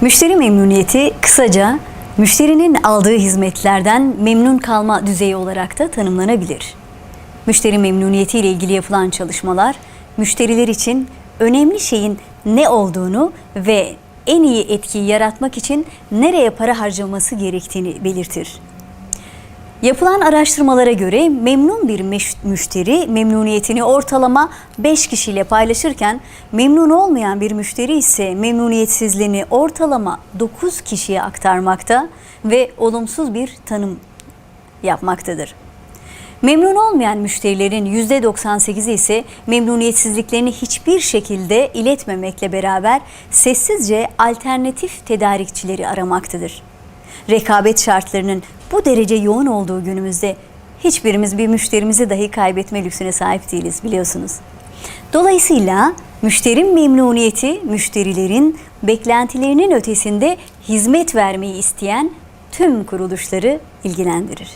Müşteri memnuniyeti kısaca müşterinin aldığı hizmetlerden memnun kalma düzeyi olarak da tanımlanabilir. Müşteri memnuniyeti ile ilgili yapılan çalışmalar müşteriler için önemli şeyin ne olduğunu ve en iyi etkiyi yaratmak için nereye para harcaması gerektiğini belirtir. Yapılan araştırmalara göre memnun bir müşteri memnuniyetini ortalama 5 kişiyle paylaşırken memnun olmayan bir müşteri ise memnuniyetsizliğini ortalama 9 kişiye aktarmakta ve olumsuz bir tanım yapmaktadır. Memnun olmayan müşterilerin %98'i ise memnuniyetsizliklerini hiçbir şekilde iletmemekle beraber sessizce alternatif tedarikçileri aramaktadır. Rekabet şartlarının bu derece yoğun olduğu günümüzde hiçbirimiz bir müşterimizi dahi kaybetme lüksüne sahip değiliz biliyorsunuz. Dolayısıyla müşteri memnuniyeti müşterilerin beklentilerinin ötesinde hizmet vermeyi isteyen tüm kuruluşları ilgilendirir.